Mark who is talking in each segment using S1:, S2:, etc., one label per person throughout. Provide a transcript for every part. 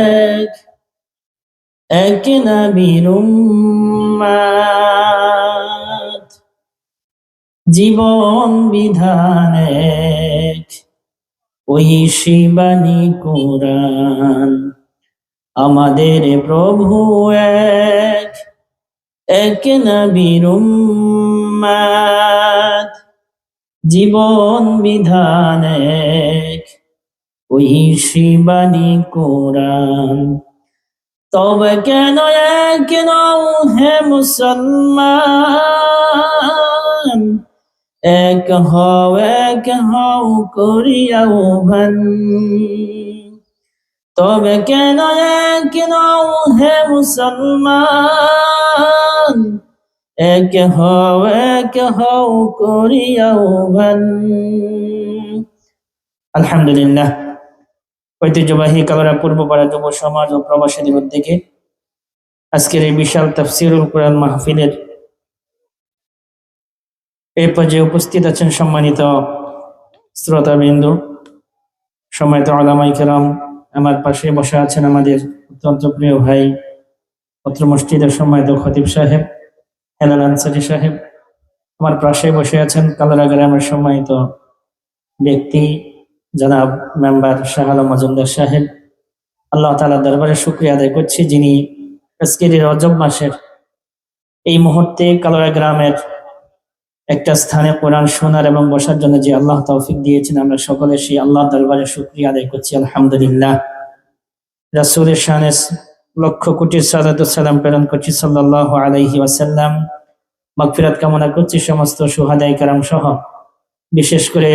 S1: এক এক নবীর জীবন বিধান এক ওই শিবানী কোরআন। আমাদের প্রভু এক। এক নবীর জীবন বিধান এক ওই শিবানী কোরআন। তবে কেন কেন হে মুসলমান? এক হও এক হও করিয়াও ভান। তবে কেন কেন হে মুসলমান? এক হও এক হও করিয়াও ভান। আলহামদুলিল্লাহ। ঐতিহ্যবাহী কালারা পূর্বপাড়া যুব সমাজ ও প্রবাসীদের উদ্যোগে আজকের এই বিশাল তাফসিরুল কোরআন মাহফিলের এই পর্যায়ে উপস্থিত আছেন সম্মানিত শ্রোতাবিন্দু, সম্মানিত আলামাই কেরাম, আমার পাশে বসে আছেন আমাদের অত্যন্ত প্রিয় ভাই পত্র মসজিদের সম্মানিত খতিব সাহেব, হেলাল আনসারি সাহেব। আমার পাশে বসে আছেন কালারা গ্রামের সম্মানিত ব্যক্তি জনাব মেম্বার শাহ আলম মজুমদার সাহেব, আল্লাহ তালা দরবারে শুক্রিয়া আদায় করছি যিনি আজকের রজব মাসের এই মুহূর্তে কালোরা গ্রামের একটা স্থানে কোরআন শোনার এবং বসার জন্য যে আল্লাহ তৌফিক দিয়েছেন, আমরা সকলে সেই আল্লাহ দরবারে শুক্রিয়া আদায় করছি, আলহামদুলিল্লাহ। রাসুলের শাহানে লক্ষ কোটি সালাম প্রেরণ করছি সাল্লাহ আলাইহি ওয়াসাল্লাম। মকফিরাত কামনা করছি সমস্ত সুহাদাই কারাম সহ বিশেষ করে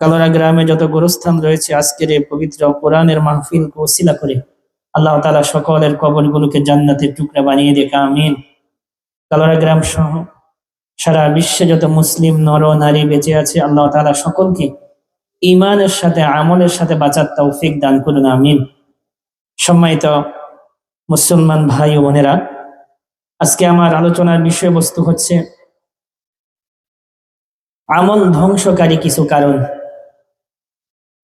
S1: কালোরা গ্রামে যত গোরস্থান রয়েছে, আজকের এই পবিত্র কোরআনের মাহফিল ওসিলা করে আল্লাহ তালা সকলের কবরগুলোকে জান্নাতের টুকরা বানিয়ে দেখা, আমিন। কালোরা গ্রাম সহ সারা বিশ্বে যত মুসলিম নর নারী বেঁচে আছে, আল্লাহ তালা সকলকে ইমানের সাথে, আমলের সাথে বাঁচার তৌফিক দান করুন, আমিন। সম্মানিত মুসলমান ভাই ও বোনেরা, আজকে আমার আলোচনার বিষয়বস্তু হচ্ছে আমল ধ্বংসকারী কিছু কারণ।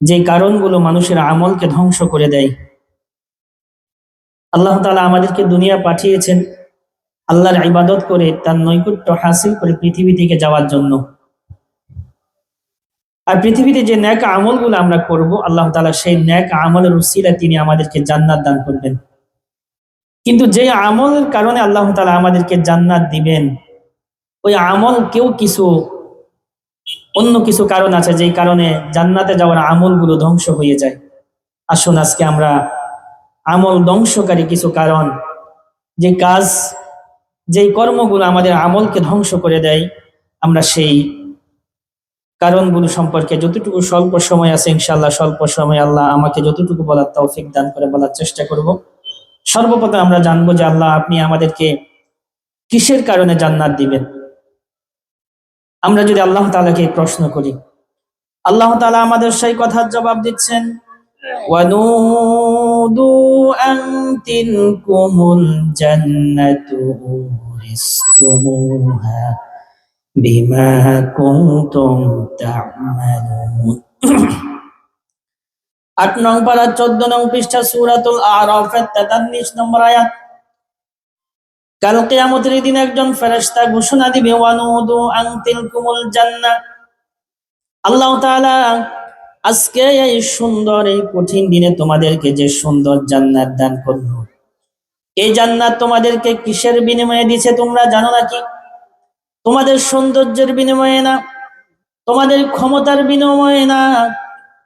S1: যে কারণগুলো মানুষের আমলকে ধ্বংস করে দেয়। আল্লাহ তালা আমাদেরকে দুনিয়া পাঠিয়েছেন আল্লাহর ইবাদত করে তার নৈকুট্য হাসিল করে পৃথিবী থেকে যাওয়ার জন্য। আর পৃথিবীতে যে ন্যাক আমলগুলো আমরা করব, আল্লাহ তালা সেই ন্যাক আমলের উসিলা তিনি আমাদেরকে জান্নাত দান করবেন। কিন্তু যে আমলের কারণে আল্লাহ তালা আমাদেরকে জান্নাত দিবেন, ওই আমল কেউ কিছু অন্য কিছু কারণ আছে যেই কারণে জান্নাতে যাওয়ার আমলগুলো ধ্বংস হয়ে যায়। আসুন আজকে আমরা আমল ধ্বংসকারী কিছু কারণ, যে কাজ, যেই কর্মগুলো আমাদের আমলকে ধ্বংস করে দেয়, আমরা সেই কারণগুলো সম্পর্কে যতটুকু স্বল্প সময় আছে ইনশাল্লাহ স্বল্প সময় আল্লাহ আমাকে যতটুকু বলার তৌফিক দান করে বলার চেষ্টা করব। সর্বপ্রথম আমরা জানব যে আল্লাহ আপনি আমাদেরকে কিসের কারণে জান্নাত দিবেন? আমরা যদি আল্লাহ তালাকে প্রশ্ন করি, আল্লাহ তালা আমাদের সেই কথার জবাব দিচ্ছেন আট নং পাড়া চোদ্দ নং পৃষ্ঠা সুরাতুল আরফের তেতাল্লিশ নম্বর আয়াত কাল কেয়ামতের দিন একজন ফেরেশতা ঘোষণা দিবে, ওয়ানুদু আনতিল কুমুল জান্নাহ আল্লাহ তাআলা আজকে এই সুন্দর, এই কঠিন দিনে তোমাদেরকে যে সুন্দর জান্নাত দান করল, এই জান্নাত তোমাদেরকে কিসের বিনিময়ে দিছে তোমরা জানো নাকি? তোমাদের সৌন্দর্যের বিনিময়ে না, তোমাদের ক্ষমতার বিনিময়ে না,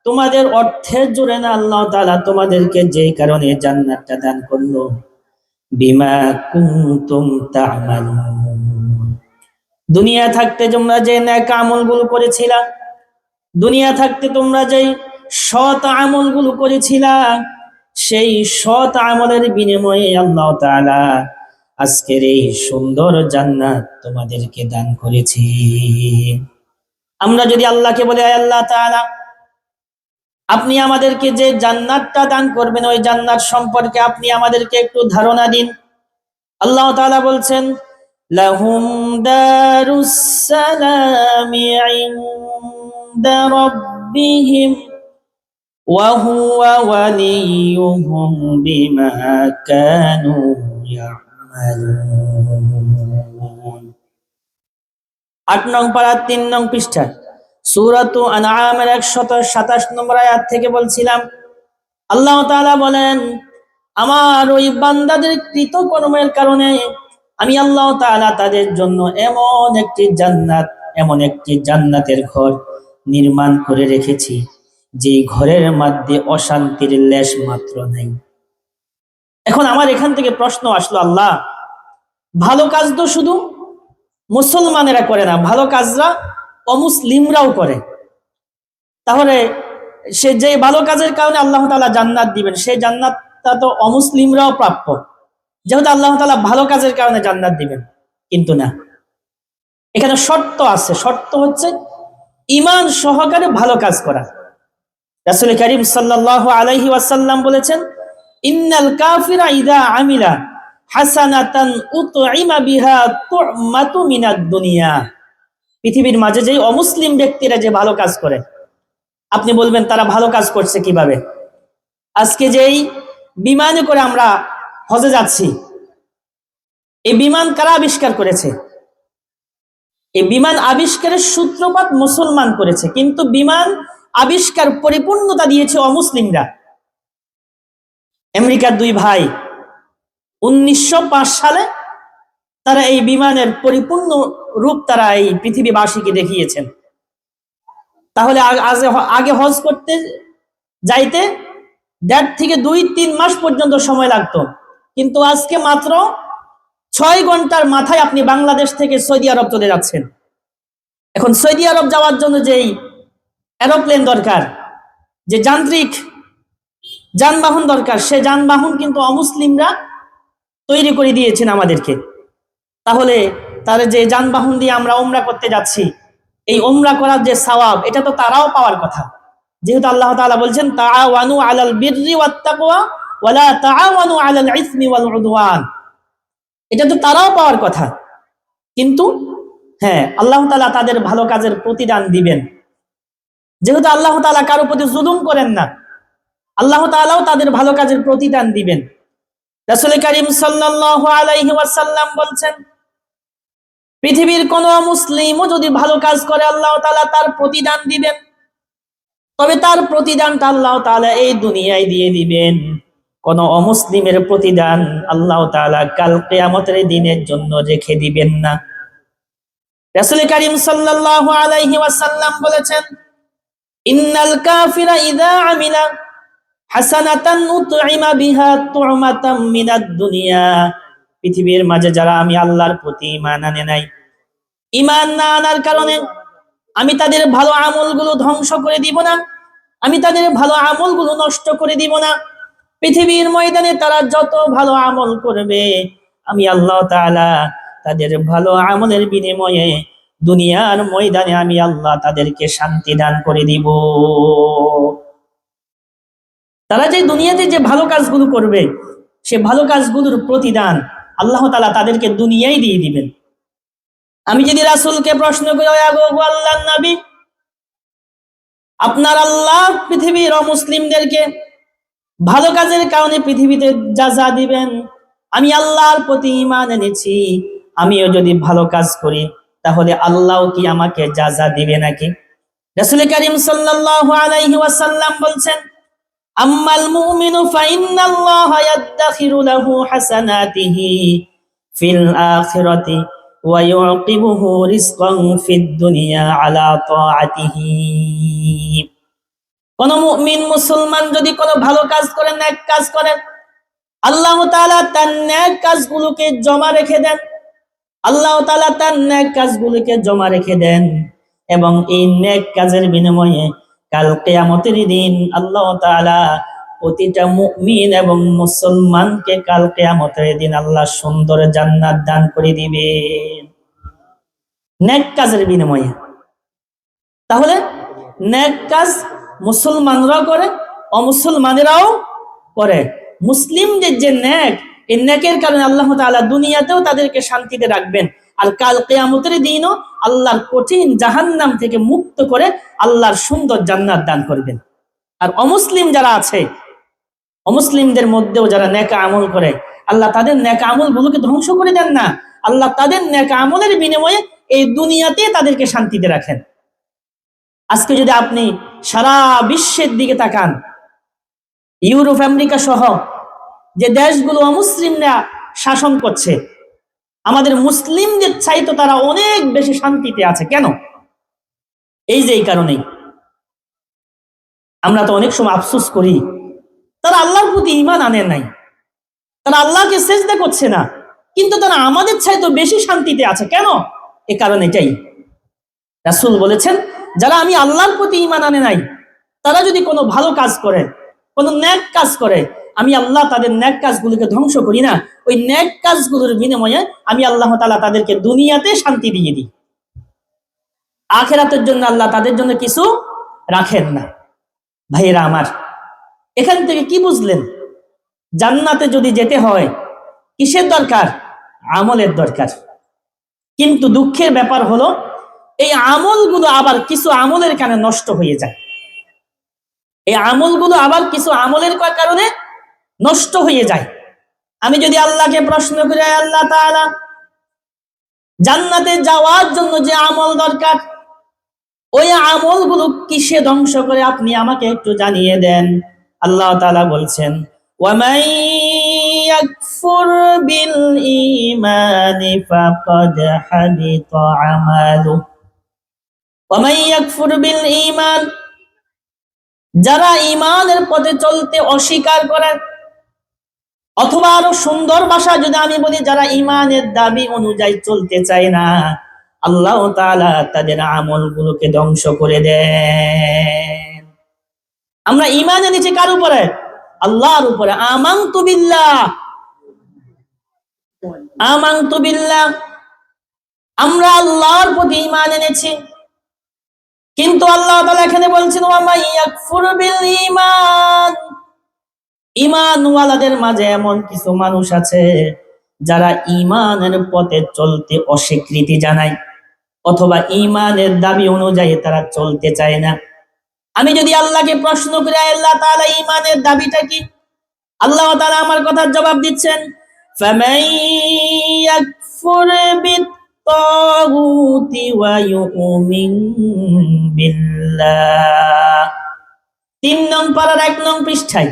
S1: তোমাদের অর্থের জোরে না আল্লাহ তাআলা তোমাদেরকে যে কারণে জান্নাতটা দান করল। বিমা কুনতুম দুনিয়া থাকতে তোমরা যে ন্যাক আমলগুলো করেছিলা, দুনিয়া থাকতে তোমরা যে সৎ আমলগুলো করেছিলা, সেই সৎ আমলের বিনিময়ে আল্লাহ তাআলা আজকের এই সুন্দর জান্নাত তোমাদেরকে দান করেছি। আমরা যদি আল্লাহকে বলি আল্লাহ তাআলা আপনি আমাদেরকে যে জান্নাতটা দান করবেন, ওই জান্নাত সম্পর্কে আপনি আমাদেরকে একটু ধারণা দিন। আল্লাহ তালা বলছেন, লাহুম দারুসালামি ওয়া বিমা আট নং পাড়া তিন নং পৃষ্ঠা। সুরাত আনআমের একশত সাতাশ নম্বর আয়াত থেকে বলছিলাম, আল্লাহ তাআলা বলেন, আমার ওই বান্দাদের কৃতকর্মের কারণে আমি আল্লাহ তাআলা তাদের জন্য এমন একটি জান্নাত, এমন একটি জান্নাতের ঘর নির্মাণ করে রেখেছি, যে ঘরের মধ্যে অশান্তির লেশ মাত্র নেই। এখন আমার এখান থেকে প্রশ্ন আসলো, আল্লাহ, ভালো কাজ তো শুধু মুসলমানেরা করে না, ভালো কাজরা অমুসলিমরাও করে। তাহলে সে যে ভালো কাজের কারণে আল্লাহ তাআলা জান্নাত দিবেন সেই জান্নাতটা তো অমুসলিমরাও প্রাপ্য। যেহেতু আল্লাহ তাআলা ভালো কাজের কারণে জান্নাত দিবেন, কিন্তু না। এখানে শর্ত আছে, শর্ত হচ্ছে ইমান সহকারে ভালো কাজ করা। রাসূল করিম সাল্লাল্লাহু আলাইহি ওয়াসাল্লাম বলেছেন, ইন্নাল কাফিরা ইদা আমিলা হাসানাতান উতইমা বিহা তুমাতু মিনাদ দুনিয়া। পৃথিবীর মাঝে যে অমুসলিম ব্যক্তিরা যে ভালো কাজ করে, আপনি বলবেন তারা ভালো কাজ করছে কীভাবে? আজকে যেই বিমানে করে আমরা হজে যাচ্ছি, এই বিমান কারা আবিষ্কার করেছে? এই বিমান আবিষ্কারের সূত্রপাত মুসলমান করেছে, কিন্তু বিমান আবিষ্কার পরিপূর্ণতা দিয়েছে অমুসলিমরা। আমেরিকার দুই ভাই, উনিশশো পাঁচ সালে তারা এই বিমানের পরিপূর্ণ রূপ তারা এই পৃথিবীবাসীকে দেখিয়েছেন। তাহলে আগে হজ করতে যাইতে দেড় থেকে দুই, তিন মাস পর্যন্ত সময় লাগতো। কিন্তু আজকে মাত্র ছয় ঘণ্টার মাথায় আপনি বাংলাদেশ থেকে সৌদি আরব চলে যাচ্ছেন। এখন সৌদি আরব যাওয়ার জন্য যেই এরোপ্লেন দরকার, যে যান্ত্রিক যানবাহন দরকার, সে যানবাহন কিন্তু অমুসলিমরা তৈরি করে দিয়েছেন আমাদেরকে। তাহলে তার যে যানবাহন দিয়ে আমরা ওমরা করতে যাচ্ছি, এই ওমরা করার যে সওয়াব, এটা তো তারাও পাওয়ার কথা। যেহেতু আল্লাহ তাআলা বলছেন, তাআওয়ানু আলাল বিররি ওয়াত এটা তো তারাও পাওয়ার কথা। কিন্তু হ্যাঁ আল্লাহ তাআলা তাদের ভালো কাজের প্রতিদান দিবেন। যেহেতু আল্লাহ তাআলা কারও প্রতি জুলুম করেন না, আল্লাহ তাআলাও তাদের ভালো কাজের প্রতিদান দিবেন। রাসূল করিম সাল্লাল্লাহু আলাইহি ওয়াসাল্লাম বলছেন পৃথিবীর কোন মুসলিমও যদি ভালো কাজ করে, আল্লাহ তাআলা তার প্রতিদান দিবেন। তবে তার প্রতিদানটা আল্লাহ তাআলা এই দুনিয়ায় দিয়ে দিবেন। কোন অমুসলিমের প্রতিদান আল্লাহ তাআলা কাল কিয়ামতের দিনের জন্য রেখে দিবেন না। রাসূল করিম সাল্লাল্লাহু আলাইহি ওয়াসাল্লাম বলেছেন, ইন্নাল কাফিরা ইযা আমিলা হাসানাতান উতইমা বিহা মিনাদ দুনিয়া। পৃথিবীর মাঝে যারা আমি আল্লাহর প্রতি ঈমান আনে নাই ঈমান না আনার কারণে আমি তাদের ভালো আমলগুলো ধ্বংস করে দিব না। আমি তাদের ভালো আমলগুলো নষ্ট করে দিব না। পৃথিবীর ময়দানে তারা যত ভালো আমল করবে, আমি আল্লাহ তাআলা তাদের ভালো আমলের বিনিময়ে দুনিয়ার ময়দানে আমি আল্লাহ তাদেরকে শান্তি দান করে দিব। তারা যে দুনিয়াতে যে ভালো কাজগুলো করবে, সে ভালো কাজগুলোর প্রতিদান আল্লাহ তালা তাদেরকে দুনিয়ায় দিয়ে দিবেন। আমি যদি রাসুলকে প্রশ্ন করি, "ওয়া গো গো নবী? আপনার আল্লাহ পৃথিবীর অমুসলিমদেরকে ভালো কাজের কারণে পৃথিবীতে যা যা দিবেন, আমি আল্লাহর প্রতি ঈমান এনেছি। আমিও যদি ভালো কাজ করি, তাহলে আল্লাহ কি আমাকে যা যা দিবে নাকি? রাসূল করিম সাল্লাল্লাহু বলছেন, আম্মাল ইউকিবুহু রিজকান ফিদ দুনিয়া আলা তাআতিহি কোন মুমিন মুসলমান যদি কোনো ভালো কাজ করে নেক কাজ করে, আল্লাহ তাআলা তার নেক কাজগুলোকে জমা রেখে দেন। আল্লাহ তাআলা তার নেক কাজগুলোকে জমা রেখে দেন এবং এই নেক কাজের বিনিময়ে কাল কেয়ামতের দিন আল্লাহ তাআলা প্রতিটা মুমিন এবং মুসলমানকে কাল কেয়ামতের দিন আল্লাহ সুন্দর জান্নাত দান করে দিবেন নেক কাজের বিনিময়ে। তাহলে নেক কাজ মুসলমানরাও করে, অমুসলমানেরাও করে। মুসলিমদের যে নেক, এই নেকের কারণে আল্লাহ তাআলা দুনিয়াতেও তাদেরকে শান্তিতে রাখবেন। আর কাল কেয়ামতের দিনও আল্লাহর কঠিন জাহান্নাম থেকে মুক্ত করে আল্লাহর সুন্দর জান্নাত দান করবেন। আর অমুসলিম যারা আছে অমুসলিমদের মধ্যেও যারা নেকা আমল করে, আল্লাহ তাদের নেকা আমল গুলোকে ধ্বংস করে দেন না। আল্লাহ তাদের নেকা আমলের বিনিময়ে এই দুনিয়াতে তাদেরকে শান্তিতে রাখেন। আজকে যদি আপনি সারা বিশ্বের দিকে তাকান, ইউরোপ, আমেরিকা সহ যে দেশগুলো অমুসলিমরা শাসন করছে, আমাদের মুসলিমদের চাইতো তারা অনেক বেশি শান্তিতে আছে। কেন? এই যে এই কারণেই। আমরা তো অনেক সময় আফসোস করি তারা আল্লাহর প্রতি ইমান আনে নাই। তারা আল্লাহকে সেজদা করছে না। কিন্তু তারা আমাদের চাইতো বেশি শান্তিতে আছে। কেন? এ কারণ এটাই। রাসুল বলেছেন, যারা আমি আল্লাহর প্রতি ইমান আনে নাই, তারা যদি কোনো ভালো কাজ করে, কোনো ন্যাক কাজ করে, আমি আল্লাহ তাদের ন্যাক কাজগুলোকে ধ্বংস করি না। ওই ন্যাক কাজগুলোর বিনিময়ে আমি আল্লাহ তালা তাদেরকে দুনিয়াতে শান্তি দিয়ে দিই। আখেরাতের জন্য আল্লাহ তাদের জন্য কিছু রাখেন না। ভাইয়েরা আমার এখান থেকে কি বুঝলেন? জান্নাতে যদি যেতে হয়, কিসের দরকার? আমলের দরকার। কিন্তু দুঃখের ব্যাপার হলো, এই আমলগুলো আবার কিছু আমলের কারণে নষ্ট হয়ে যায়। এই আমলগুলো আবার কিছু আমলের কারণে নষ্ট হয়ে যায়। আমি যদি আল্লাহকে প্রশ্ন করি, "আয় আল্লাহ তাআলা, জান্নাতে যাওয়ার জন্য যে আমল দরকার, ওই আমলগুলো কিসে ধ্বংস করে আপনি আমাকে একটু জানিয়ে দেন? আল্লাহ তাআলা বলছেন ومن يكفر بالإيمان فقد حبط عمله ومن يكفر بالإيمان যারা ইমানের পথে চলতে অস্বীকার করে অথবা আরো সুন্দর ভাষা যদি আমি বলি যারা ইমানের দাবি অনুযায়ী চলতে চায় না আল্লাহ তাআলা তাদের আমলগুলোকে ধ্বংস করে দেন আমরা ইমান এনেছি কার উপরে? আল্লাহর উপরে। আমাং বিল্লাহ। আমাং বিল্লাহ। আমরা আল্লাহর প্রতি ইমান এনেছি। কিন্তু আল্লাহ তাআলা এখানে বলছেন ঈমান? ঈমানওয়ালাদের মাঝে এমন কিছু মানুষ আছে, যারা ঈমানের পথে চলতে অস্বীকৃতি জানায়, অথবা ঈমানের দাবি অনুযায়ী তারা চলতে চায় না। আমি যদি আল্লাহকে প্রশ্ন করি আল্লাহ তাআলা, ঈমানের দাবিটা কি? আল্লাহ তাআলা আমার কথার জবাব দিচ্ছেন তিন নং পারার এক নং পৃষ্ঠায়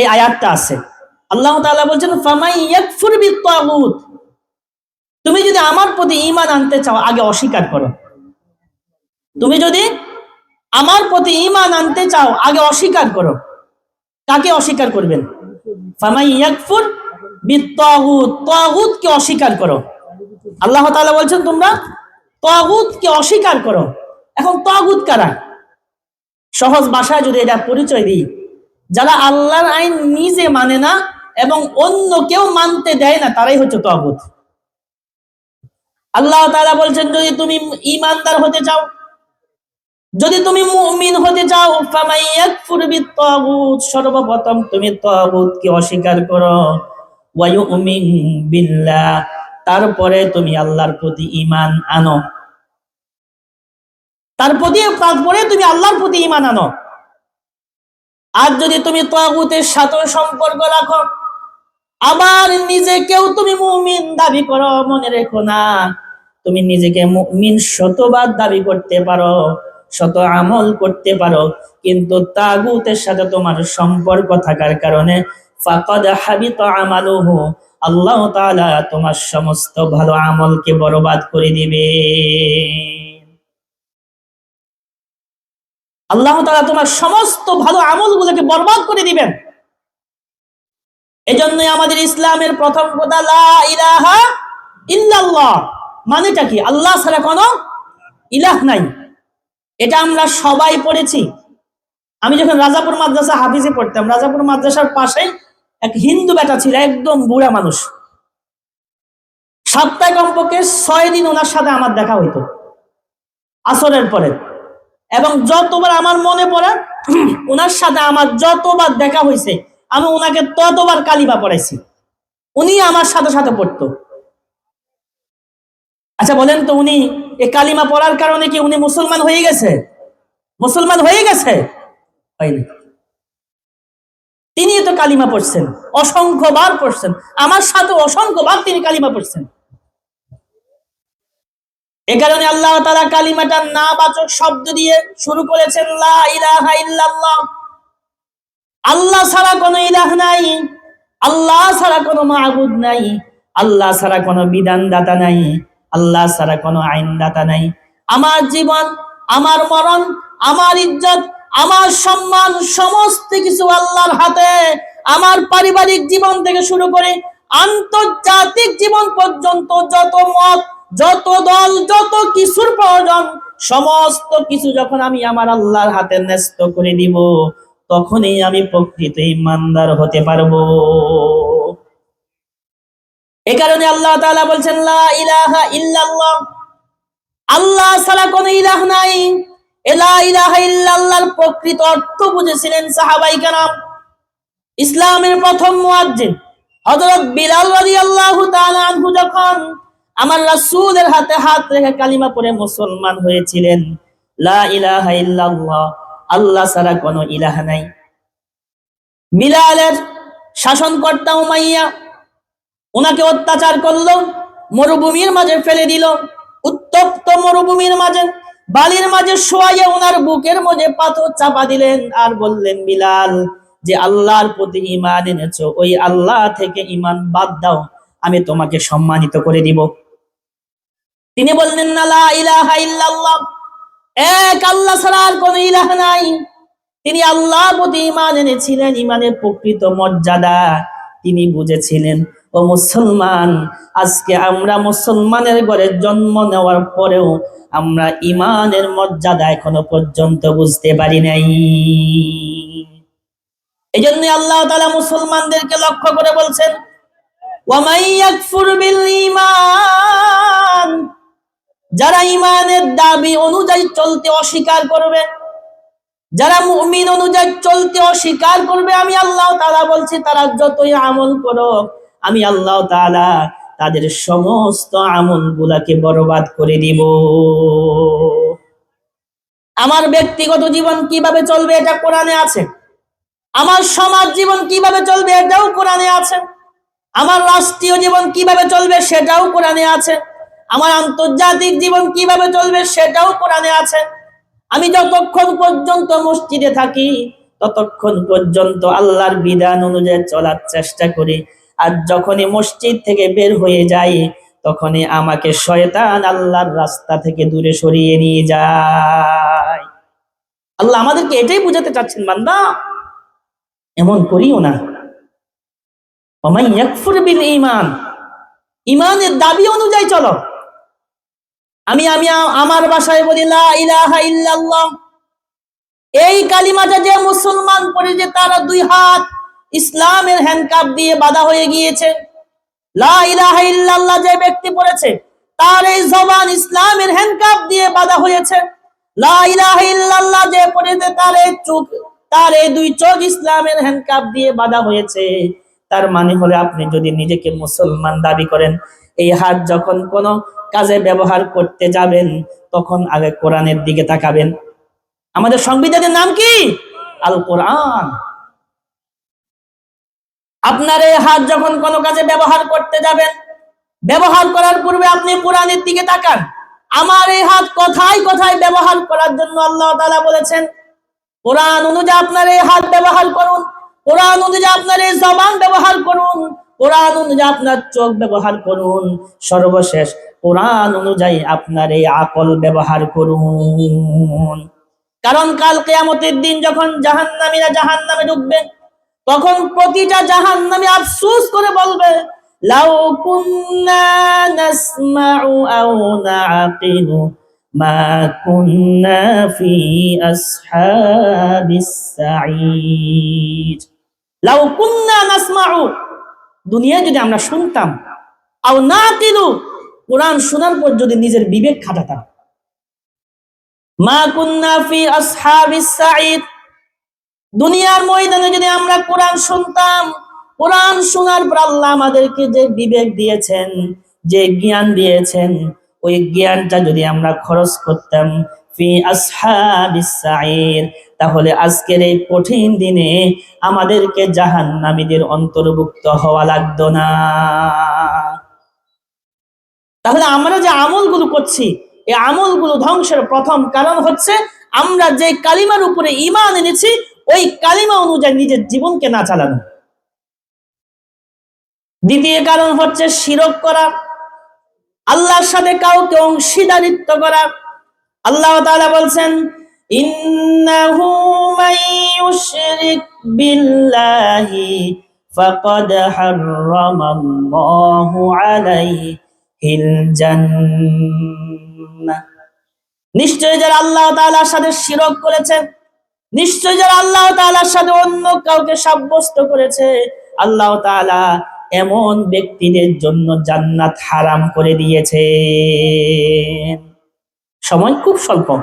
S1: এই আয়াতটা আছে। আল্লাহ তাআলা বলছেন ফামান ইয়াকফুর বিত্তাগুত, তুমি যদি আমার প্রতি ঈমান আনতে চাও, আগে অস্বীকার করো। তুমি যদি আমার প্রতি ঈমান আনতে চাও, আগে অস্বীকার করো। কাকে অস্বীকার করবেন? অস্বীকার করো। আল্লাহ তাআলা বলছেন তোমরা তাগুতকে অস্বীকার করো। এখন তাগুত কারা? সহজ ভাষায় যদি এটা পরিচয় দিই, যারা আল্লাহর আইন নিজে মানে না এবং অন্য কেউ মানতে দেয় না, তারাই হচ্ছে তাগুত। আল্লাহ তালা বলছেন, যদি তুমি ঈমানদার হতে চাও যদি তুমি মুমিন হতে চাও, ফামাই ইয়াকফুর বিত্তাগুত, সর্বপ্রথম তুমি তাগুতকে অস্বীকার করো। ওয়া ইউমিন বিল্লাহ, তারপরে তুমি আল্লাহর প্রতি ঈমান আনো। তারপরে তারপরে তুমি আল্লাহর প্রতি ঈমান আনো। আর যদি তুমি তাগুতের সাথে সম্পর্ক রাখো, আবার নিজেকেও তুমি মুমিন দাবি করো, মনে রেখো না, তুমি নিজেকে মুমিন শতবার দাবি করতে পারো। শত আমল করতে পারো, কিন্তু তাগুতের সাথে তোমার সম্পর্ক থাকার কারণে ফাকাদ হাবিত আমালুহু, আল্লাহ তাআলা তোমার সমস্ত ভালো আমলকে বরবাদ করে দিবে। আল্লাহ তাআলা তোমার সমস্ত ভালো আমলগুলোকে বরবাদ করে দিবেন। এজন্যই আমাদের ইসলামের প্রথম কথা, লা ইলাহা ইল্লাল্লাহ মানেটা কি? আল্লাহ ছাড়া কোনো ইলাহ নাই। এটা আমরা সবাই পড়েছি। আমি যখন রাজাপুর মাদ্রাসা হাফিজে পড়তাম, রাজাপুর মাদ্রাসার পাশে এক হিন্দু বেটা ছিল, একদম বুড়া মানুষ। সপ্তাহে কমপক্ষে ছয় দিন ওনার সাথে আমার দেখা হইতো, আসরের পরে। এবং যতবার আমার মনে পড়ে, ওনার সাথে আমার যতবার দেখা হয়েছে আমি ওনাকে ততবার কালিবা পড়াইছি। উনি আমার সাথে সাথে পড়তো। আচ্ছা বলেন তো উনি এই কালিমা পড়ার কারণে কি উনি মুসলমান হয়ে গেছে? মুসলমান হয়ে গেছে? হয়নি তিনি তো কালিমা পড়ছেন অসংখ্য বার পড়ছেন। আমার সাথে অসংখ্য বার তিনি কালিমা পড়ছেন। এ কারণে আল্লাহ তারা কালিমাটা না বাচক শব্দ দিয়ে শুরু করেছেন আল্লাহ ছাড়া কোনো ইলাহ নাই, আল্লাহ ছাড়া কোনো মাহবুদ নাই, আল্লাহ ছাড়া কোনো বিধানদাতা নাই। আল্লাহ ছাড়া কোনো আইনদাতা নাই। আমার জীবন, আমার মরণ, আমার ইজ্জত, আমার সম্মান, সমস্ত কিছু আল্লাহর হাতে। আমার পারিবারিক জীবন থেকে শুরু করে আন্তর্জাতিক জীবন পর্যন্ত যত মত, যত দল, যত কিছুর প্রয়োজন, সমস্ত কিছু যখন আমি আমার আল্লাহর হাতে ন্যস্ত করে দিব, তখনই আমি প্রকৃত ইমানদার হতে পারব। এ কারণে আল্লাহ তাআলা বলছেন, লা ইলাহা ইল্লাল্লাহ। আল্লাহ ছাড়া কোনো ইলাহ নাই। এলা ইলাহা ইল্লাল্লাহর প্রকৃত অর্থ বুঝেছিলেন সাহাবাই কারাম। ইসলামের প্রথম মুয়াজ্জিন হযরত বিলাল রাদিয়াল্লাহু তাআলা আনহু যখন আমার রাসূলের হাতে হাত রেখে কালিমা পড়ে মুসলমান হয়েছিলেন, লা ইলাহা ইল্লাল্লাহ, আল্লাহ ছাড়া কোনো ইলাহ নাই। বিলালের শাসনকর্তা উমাইয়া ওনাকে অত্যাচার করল, মরুভূমির মাঝে ফেলে দিল, উত্তপ্ত মরুভূমির মাঝে, বালির মাঝে শোয়াইয়ে ওনার বুকের মধ্যে পাথর চাপা দিলেন আর বললেন, বিলাল, যে আল্লাহর প্রতি ইমান এনেছো, ওই আল্লাহ থেকে ইমান বাদ দাও, আমি তোমাকে সম্মানিত করে দিব। তিনি বললেন, না ইলাহা ইল্লাল্লাহ, এক আল্লাহ ছাড়া আর কোন ইলাহ নাই। তিনি আল্লাহ প্রতি ইমান এনেছিলেন ইমানের প্রকৃত মর্যাদা তিনি বুঝেছিলেন। ও মুসলমান, আজকে আমরা মুসলমানের ঘরে জন্ম নেওয়ার পরেও আমরা ইমানের মর্যাদা এখনও পর্যন্ত বুঝতে পারি নাই। এই জন্য আল্লাহ তালা মুসলমানদেরকে লক্ষ্য করে বলছেন যারা ইমানের দাবি অনুযায়ী চলতে অস্বীকার করবে, যারা মুমিন অনুযায়ী চলতে অস্বীকার করবে, আমি আল্লাহ তাআলা বলছি, তারা যতই আমল করো আমি আল্লাহ তাআলা তাদের সমস্ত আমল গুলাকে বরবাদ করে দিব। আমার ব্যক্তিগত জীবন কীভাবে চলবে এটা কোরআনে আছে। আমার সমাজ জীবন কীভাবে চলবে এটাও কোরআনে আছে। আমার রাষ্ট্রীয় জীবন কীভাবে চলবে সেটাও কোরআনে আছে। আমার আন্তর্জাতিক জীবন কীভাবে চলবে সেটাও কোরআনে আছে। আমি যতক্ষণ পর্যন্ত মসজিদে থাকি, ততক্ষণ পর্যন্ত আল্লাহর বিধান অনুযায়ী চলার চেষ্টা করি। আর যখনই মসজিদ থেকে বের হয়ে যাই, তখনই আমাকে শয়তান আল্লাহর রাস্তা থেকে দূরে সরিয়ে নিয়ে যায়। আল্লাহ আমাদেরকে এটাই বুঝাতে চাচ্ছেন, বান্দা, এমন করিও না। ঈমান ইমানের দাবি অনুযায়ী চলো। আমি আমি, আমার ভাষায় বলি ইলাহা ইল্লাল্লাহ। এই কালিমাটা যে মুসলমান পড়ে যে তারা দুই হাত ইসলামের হ্যান্ডকাপ দিয়ে বাধা হয়ে গিয়েছে। লা ইলাহা ইল্লাল্লাহ যে ব্যক্তি পড়েছে, তার এই জবান ইসলামের হ্যান্ডকাপ দিয়ে বাধা হয়েছে। লা ইলাহা ইল্লাল্লাহ যে পড়েছে, তার এই চোখ, তার এই দুই চোখ ইসলামের হ্যান্ডকাপ দিয়ে বাধা হয়েছে। তার মানে হলে আপনি যদি নিজেকে মুসলমান দাবি করেন, এই হাত যখন কোনো কাজে ব্যবহার করতে যাবেন, তখন আগে কোরআনের দিকে তাকাবেন। আমাদের সংবিধানের নাম কি? আল কোরআন আপনার এই হাত যখন কোনো কাজে ব্যবহার করতে যাবেন, ব্যবহার করার পূর্বে আপনি কোরআনের দিকে তাকান। আমার এই হাত কথায় কথায় ব্যবহার করার জন্য আল্লাহ তাআলা বলেছেন, কোরআন অনুযায়ী আপনার এই হাত ব্যবহার করুন, কোরআন অনুযায়ী আপনার এই জবান ব্যবহার করুন, কোরআন অনুযায়ী আপনার চোখ ব্যবহার করুন। সর্বশেষ, কোরআন অনুযায়ী আপনার এই আকল ব্যবহার করুন। কারণ কাল কেয়ামতের দিন যখন জাহান্নামীরা জাহান্নামে ঢুকবে তখন প্রতিটা জাহান্নামী আফসোস করে বলবে, লাউ কুন্না নাসমাউ আও নাআকিলু মা কুন্না ফি আসহাবিস সাঈদ। লাউ কুন্না নাসমাউ, দুনিয়ায় যদি আমরা শুনতাম, আও নাআকিলু, কোরআন শোনার পর যদি নিজের বিবেক খাটাতাম। মা কুন্না ফি আসহাবিস সাঈদ দুনিয়ার ময়দানে যদি আমরা কোরআন শুনতাম, কোরআন শোনার পর আল্লাহ আমাদেরকে যে বিবেক দিয়েছেন, যে জ্ঞান দিয়েছেন, ওই জ্ঞানটা যদি আমরা খরচ করতাম তাহলে আজকের এই কঠিন দিনে আমাদেরকে জাহান্নামীদের অন্তর্ভুক্ত হওয়া লাগতো না। তাহলে আমরা যে আমলগুলো করছি, এই আমলগুলো ধ্বংসের প্রথম কারণ হচ্ছে আমরা যে কালিমার উপরে ইমান এনেছি ওই কালিমা অনুযায়ী নিজের জীবনকে না চালানো। দ্বিতীয় কারণ হচ্ছে শিরক করা, আল্লাহর সাথে কাউকে অংশীদারিত্ব করা। আল্লাহ তাআলা বলছেন, ইন্নাহু ইউশরিক বিল্লাহি ফাকাদ হাররামাল্লাহু আলাইহিল জান্নাহ। নিশ্চয় যারা আল্লাহ তাআলার সাথে শিরক করেছে নিশ্চয় যারা আল্লাহ তাআলার সাথে অন্য কাউকে সাব্যস্ত করেছে, আল্লাহ তাআলা এমন ব্যক্তিদের জন্য জান্নাত হারাম করে দিয়েছে। সময় খুব স্বল্প।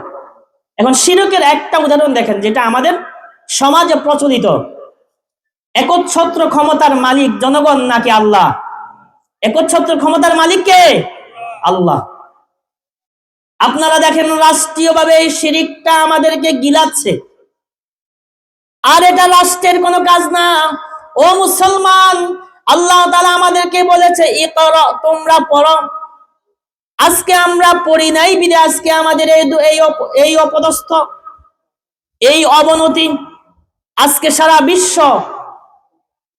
S1: এখন শিরকের একটা উদাহরণ দেখেন, যেটা আমাদের সমাজে প্রচলিত। একচ্ছত্র ক্ষমতার মালিক জনগণ নাকি আল্লাহ? একচ্ছত্র ক্ষমতার মালিক কে? আল্লাহ। আপনারা দেখেন রাষ্ট্রীয়ভাবে এই শিরিকটা আমাদেরকে গিলাচ্ছে। আর এটা রাষ্ট্রের কোনো কাজ না। ও মুসলমান, আল্লাহ তালা আমাদেরকে বলেছে, ইকরা, তোমরা পড়ো। আজকে আমরা পড়ি নাই বিদে, আজকে আমাদের এই এই অপদস্থ, এই অবনতি। আজকে সারা বিশ্ব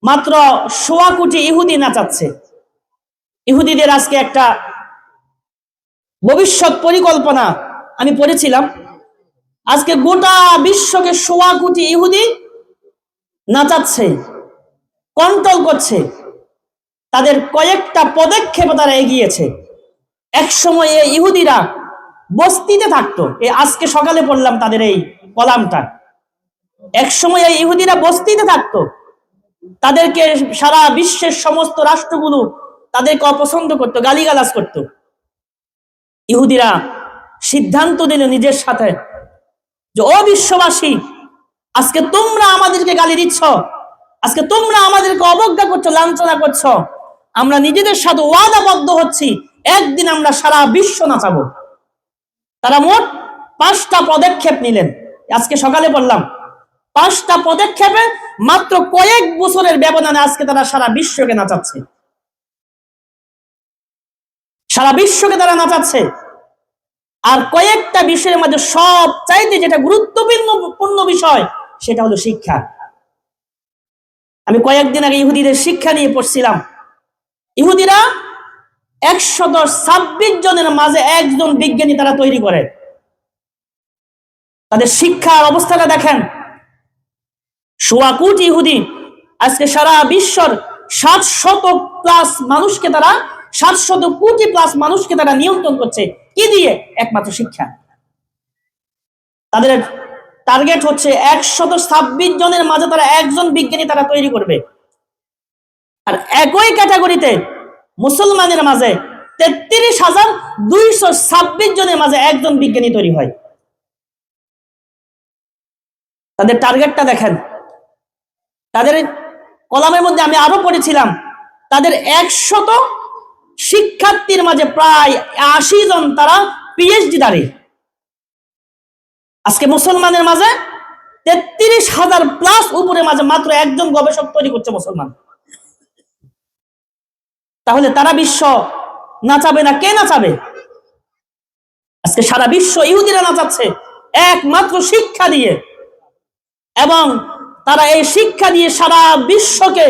S1: মাত্র সোয়া কোটি ইহুদি নাচাচ্ছে। ইহুদিদের আজকে একটা ভবিষ্যৎ পরিকল্পনা আমি পড়েছিলাম। আজকে গোটা বিশ্বকে সোয়া কোটি ইহুদি নাচাচ্ছে, কন্ট্রোল করছে, তাদের কয়েকটা পদক্ষেপে তারা এগিয়েছে। এক সময় এই ইহুদিরা বস্তিতে থাকতো, এই আজকে সকালে পড়লাম তাদের এই কলামটা। এক সময় এই ইহুদিরা বস্তিতে থাকতো, তাদেরকে সারা বিশ্বের সমস্ত রাষ্ট্রগুলো তাদেরকে অপছন্দ করতো, গালিগালাজ করতো। ইহুদিরা সিদ্ধান্ত দিল নিজের সাথে যে, ও বিশ্ববাসী, আজকে তোমরা আমাদেরকে গালি দিচ্ছ, আজকে তোমরা আমাদেরকে অবজ্ঞা করছ, লাঞ্ছনা করছ। আমরা নিজেদের সাথে ওয়াদাবদ্ধ হচ্ছি, একদিন আমরা সারা বিশ্ব নাচাবো। তারা মোট পাঁচটা পদক্ষেপ নিলেন। আজকে সকালে বললাম, পাঁচটা পদক্ষেপে মাত্র কয়েক বছরের ব্যবধানে আজকে তারা সারা বিশ্বকে নাচাচ্ছে। সারা বিশ্বকে তারা নাচাচ্ছে। আর কয়েকটা বিষয়ের মধ্যে সব চাইতে যেটা গুরুত্বপূর্ণ বিষয়, সেটা হলো শিক্ষা। আমি কয়েকদিন আগে ইহুদিদের শিক্ষা নিয়ে পড়ছিলাম। ইহুদিরা একশত ছাব্বিশ জনের মাঝে একজন বিজ্ঞানী তারা তৈরি করে। তাদের শিক্ষার অবস্থাটা দেখেন। সোয়া ইহুদি আজকে সারা বিশ্বর সাত শত প্লাস মানুষকে তারা সাত শত কোটি প্লাস মানুষকে তারা নিয়ন্ত্রণ করছে। কি দিয়ে? একমাত্র শিক্ষা। তাদের টার্গেট হচ্ছে একশত ছাব্বিশ জনের মাঝে তারা একজন বিজ্ঞানী তারা তৈরি করবে। আর একই ক্যাটাগরিতে মুসলমানের মাঝে তেত্রিশ হাজার দুইশো ছাব্বিশ জনের মাঝে একজন বিজ্ঞানী তৈরি হয়। তাদের টার্গেটটা দেখেন। তাদের কলামের মধ্যে আমি আরও পড়েছিলাম। তাদের একশত শিক্ষার্থীর মাঝে প্রায় আশি জন তারা পিএইচডি দাঁড়ি আজকে মুসলমানের মাঝে তেত্রিশ হাজার প্লাস উপরে মাঝে মাত্র একজন গবেষক তৈরি করছে মুসলমান। তাহলে তারা বিশ্ব নাচাবে না কে নাচাবে আজকে সারা বিশ্ব ইহুদিরা নাচাচ্ছে একমাত্র শিক্ষা দিয়ে। এবং তারা এই শিক্ষা দিয়ে সারা বিশ্বকে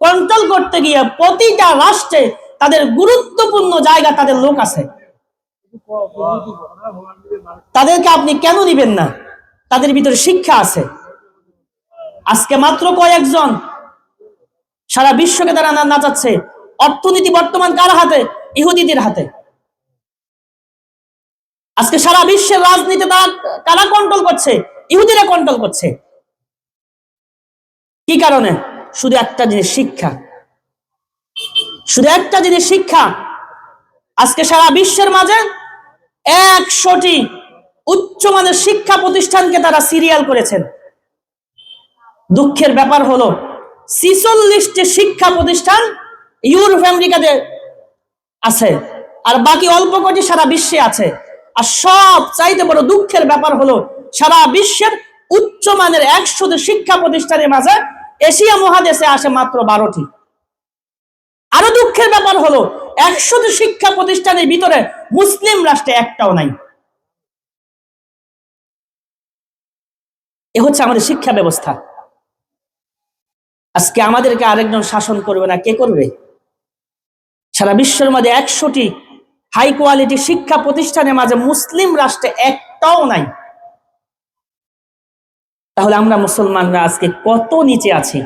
S1: কন্ট্রোল করতে গিয়ে প্রতিটা রাষ্ট্রে তাদের গুরুত্বপূর্ণ জায়গা তাদের লোক আছে। তাদেরকে আপনি কেন নিবেন না? তাদের ভিতরে শিক্ষা আছে। আজকে মাত্র কয়েকজন সারা বিশ্বকে তারা নাচাচ্ছে। অর্থনীতি বর্তমান কার হাতে? ইহুদিদের হাতে। আজকে সারা বিশ্বের রাজনীতি তারা কারা কন্ট্রোল করছে? ইহুদিরা কন্ট্রোল করছে। কি কারণে? শুধু একটা জিনিস, শিক্ষা। শুধু একটা জিনিস শিক্ষা। আজকে সারা বিশ্বের মাঝে একশোটি উচ্চমানের শিক্ষা প্রতিষ্ঠানকে তারা সিরিয়াল করেছেন। দুঃখের ব্যাপার হলো, ছিচল্লিশটি শিক্ষা প্রতিষ্ঠান ইউরোপ, আমেরিকাতে আছে, আর বাকি অল্প কটি সারা বিশ্বে আছে। আর সব চাইতে বড় দুঃখের ব্যাপার হলো, সারা বিশ্বের উচ্চমানের একশোটি শিক্ষা প্রতিষ্ঠানের মাঝে এশিয়া মহাদেশে আসে মাত্র বারোটি। আরও দুঃখের ব্যাপার হলো, একশোটি শিক্ষা প্রতিষ্ঠানের ভিতরে মুসলিম রাষ্ট্রে একটাও নাই। এ হচ্ছে আমাদের শিক্ষা ব্যবস্থা। আজকে আমাদেরকে আরেকজন শাসন করবে না, কে করবে? সারা বিশ্বের মধ্যে একশোটি হাই কোয়ালিটি শিক্ষা প্রতিষ্ঠানের মাঝে মুসলিম রাষ্ট্রে একটাও নাই। তাহলে আমরা মুসলমানরা আজকে কত নিচে আছি?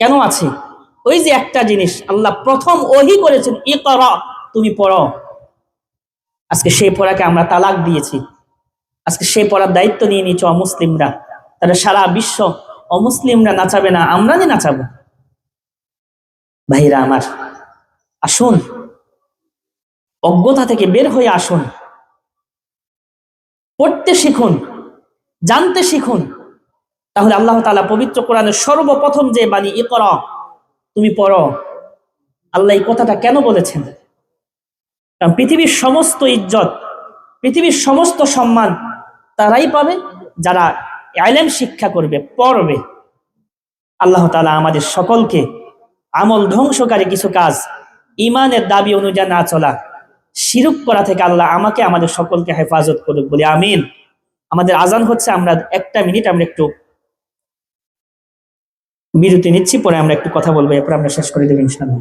S1: কেন আছি? ওই যে একটা জিনিস আল্লাহ প্রথম ওহি করেছেন ই কর তুমি পড়ো। আজকে সেই পড়াকে আমরা তালাক দিয়েছি। আজকে সেই পড়ার দায়িত্ব নিয়ে নিচ্ছ অমুসলিমরা। তাহলে সারা বিশ্ব অমুসলিমরা নাচাবে না, আমরা যে নাচাবো? ভাইরা আমার, আসুন। অজ্ঞতা থেকে বের হয়ে আসুন। পড়তে শিখুন, জানতে শিখুন। তাহলে আল্লাহ তাআলা পবিত্র কোরআনের সর্বপ্রথম যে বাণী ই কর তুমি পড়ো। আল্লাহ এই কথাটা কেন বলেছেন? কারণ পৃথিবীর সমস্ত ইজ্জত, পৃথিবীর সমস্ত সম্মান তারাই পাবে, যারা আইলেম শিক্ষা করবে, পড়বে। আল্লাহ তাআলা আমাদের সকলকে আমল ধ্বংসকারী কিছু কাজ ইমানের দাবি অনুযায়ী না চলা, শিরুক করা থেকে আল্লাহ আমাকে, আমাদের সকলকে হেফাজত করুক বলি, আমিন। আমাদের আজান হচ্ছে, আমরা একটা মিনিট আমরা একটু বিরতি নিচ্ছি পরে আমরা একটু কথা বলব এরপরে আমরা শেষ করে দেবো ইনশাআল্লাহ।